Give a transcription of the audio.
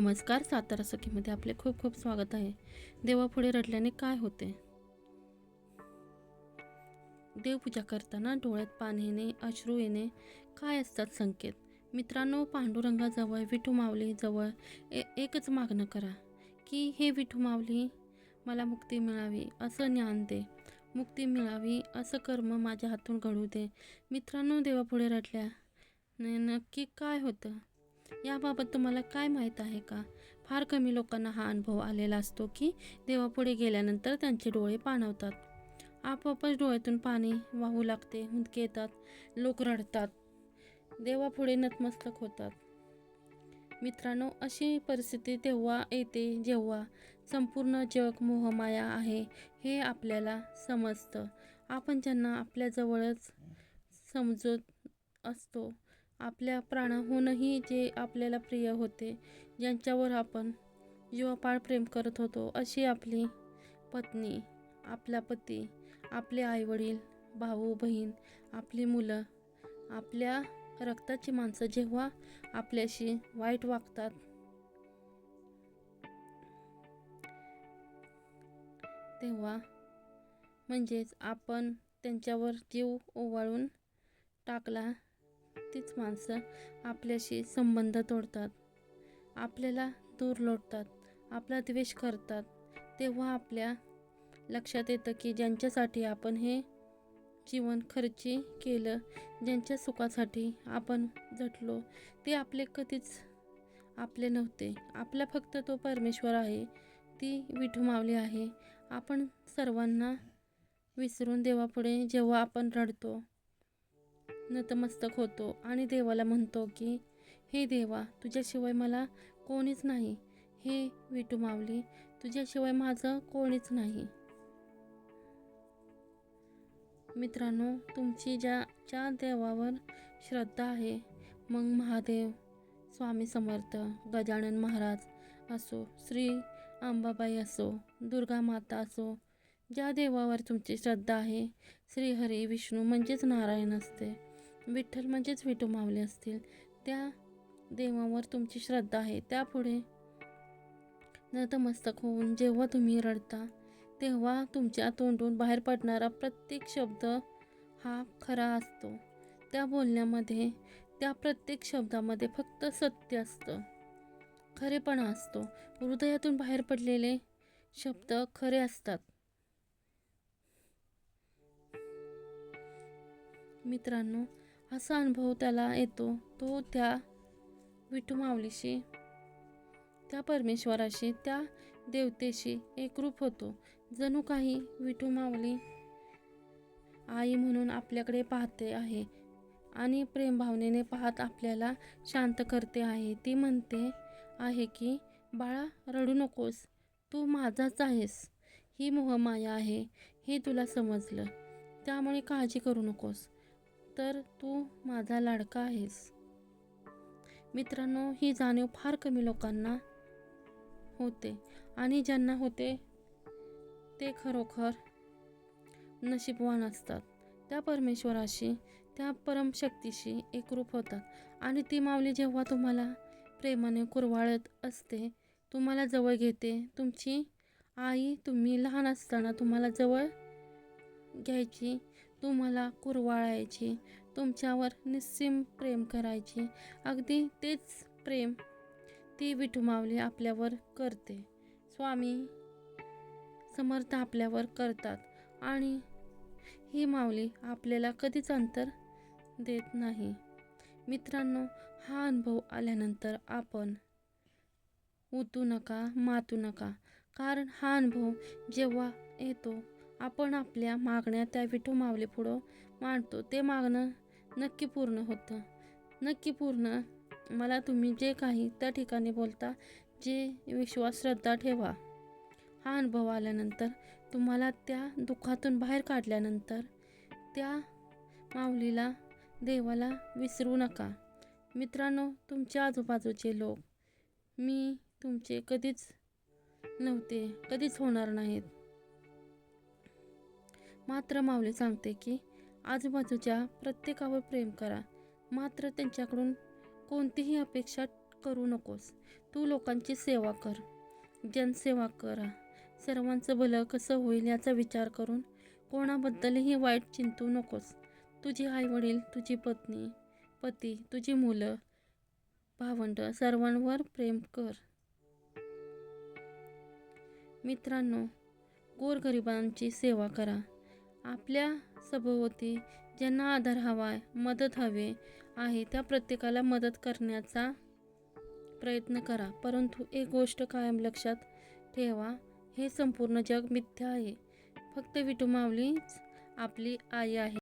नमस्कार सातारा सखीमध्ये आपले खूप खूप स्वागत आहे. देवापुढे रडल्याने काय होते? देवपूजा करताना डोळ्यात पाणी येणे अश्रू येणे काय असतात संकेत? मित्रांनो पांडुरंगाजवळ विठू माऊली जवळ ए एकच मागणं करा की हे विठू माऊली मला मुक्ती मिळावी असं ज्ञान दे. मुक्ती मिळावी असं कर्म माझ्या हातून घडू दे. मित्रांनो देवापुढे रडल्या नक्की काय होतं? याबाबत तुम्हाला काय माहीत आहे का? फार कमी लोकांना हा अनुभव आलेला असतो की देवापुढे गेल्यानंतर त्यांचे डोळे पाणवतात. आपोआपच डोळ्यातून पाणी वाहू लागते हुंदके येतात लोक रडतात. देवापुढे नतमस्तक होतात. मित्रांनो अशी परिस्थिती तेव्हा येते जेव्हा संपूर्ण जग मोहमाया आहे हे आपल्याला समजतं. आपण ज्यांना आपल्याजवळच समजत असतो आपल्या प्राणाहूनही जे आपल्याला प्रिय होते ज्यांच्यावर आपण जीवापाड प्रेम करत होतो अशी आपली पत्नी आपला पती आपले आईवडील भाऊ बहीण आपली मुलं आपल्या रक्ताची माणसं जेव्हा आपल्याशी वाईट वागतात. तेव्हा म्हणजेच आपण त्यांच्यावर जीव ओवाळून टाकला तीच माणसं आपल्याशी संबंध तोडतात. आपल्याला दूर लोटतात. आपला द्वेष करतात. तेव्हा आपल्या लक्षात येतं की ज्यांच्यासाठी आपण हे जीवन खर्ची केलं ज्यांच्या सुखासाठी आपण झटलो ते आपले कधीच आपले नव्हते. आपला फक्त तो परमेश्वर आहे. ती विठू मावली आहे. आपण सर्वांना विसरून देवापुढे जेव्हा आपण रडतो नतमस्तक होतो आणि देवाला म्हणतो की हे देवा तुझ्याशिवाय मला कोणीच नाही. हे विटू मावली तुझ्याशिवाय माझं कोणीच नाही. मित्रांनो तुमची ज्या ज्या देवावर श्रद्धा आहे मग महादेव स्वामी समर्थ गजानन महाराज असो श्री अंबाबाई असो दुर्गा माता असो ज्या देवावर तुमची श्रद्धा आहे श्रीहरी विष्णू म्हणजेच नारायण असते. विठ्ठल म्हणजेच विठू मावले असतील. त्या देवावर तुमची श्रद्धा आहे. त्यापुढे नतमस्तक होऊन जेव्हा तुम्ही रडता तेव्हा तुमच्या तोंडून बाहेर पडणारा प्रत्येक शब्द हा खरा असतो. त्या बोलण्यामध्ये त्या प्रत्येक शब्दामध्ये फक्त सत्य असतं. खरेपणा असतो. हृदयातून बाहेर पडलेले शब्द खरे असतात. मित्रांनो असा अनुभव त्याला येतो. तो त्या विठू माऊलीशी त्या परमेश्वराशी त्या देवतेशी एकरूप होतो. जणू काही विठू माऊली आई म्हणून आपल्याकडे पाहते आहे आणि प्रेमभावनेने पाहत आपल्याला शांत करते आहे. ती म्हणते आहे की बाळा रडू नकोस. तू माझाच आहेस. ही मोहमाया आहे. हे तुला समजलं. त्यामुळे काळजी करू नकोस. तर तू माझा लाडका आहेस. मित्रांनो ही जाणीव फार कमी लोकांना होते आणि ज्यांना होते ते खरोखर नशीबवान असतात. त्या परमेश्वराशी त्या परमशक्तीशी एकरूप होतात आणि ती माऊली जेव्हा तुम्हाला प्रेमाने कुरवाळत असते तुम्हाला जवळ घेते तुमची आई तुम्ही लहान असताना तुम्हाला जवळ घ्यायची तुम्हाला कुरवाळायची तुमच्यावर निस्सीम प्रेम करायची. अगदी तेच प्रेम ती विठू आपल्यावर करते. स्वामी समर्थ आपल्यावर करतात आणि ही माऊली आपल्याला कधीच अंतर देत नाही. मित्रांनो हा अनुभव आल्यानंतर आपण उतू नका मातू नका. कारण हा अनुभव जेव्हा येतो आपण आपल्या मागण्या त्या विठू माऊलीपुढं मांडतो. ते मागणं नक्की पूर्ण होतं. नक्की पूर्ण. मला तुम्ही जे काही त्या ठिकाणी बोलता जे विश्वास श्रद्धा ठेवा. हा अनुभव आल्यानंतर तुम्हाला त्या दुःखातून बाहेर काढल्यानंतर त्या माऊलीला देवाला विसरू नका. मित्रांनो तुमच्या आजूबाजूचे लोक मी तुमचे कधीच नव्हते कधीच होणार नाहीत. मात्र माऊली सांगते की आजूबाजूच्या प्रत्येकावर प्रेम करा. मात्र त्यांच्याकडून कोणतीही अपेक्षा करू नकोस. तू लोकांची सेवा कर. जनसेवा करा. सर्वांचं भलं कसं होईल याचा विचार करून कोणाबद्दलही वाईट चिंतू नकोस. तुझी आईवडील तुझी पत्नी पती तुझी मुलं भावंड सर्वांवर प्रेम कर. मित्रांनो गोरगरिबांची सेवा करा. आपल्या सभोवती ज्यांना आधार हवा आहे मदत हवे आहे त्या प्रत्येकाला मदत करण्याचा प्रयत्न करा. परंतु एक गोष्ट कायम लक्षात ठेवा हे संपूर्ण जग मिथ्या आहे. फक्त विठू माऊलीच आपली आई आहे.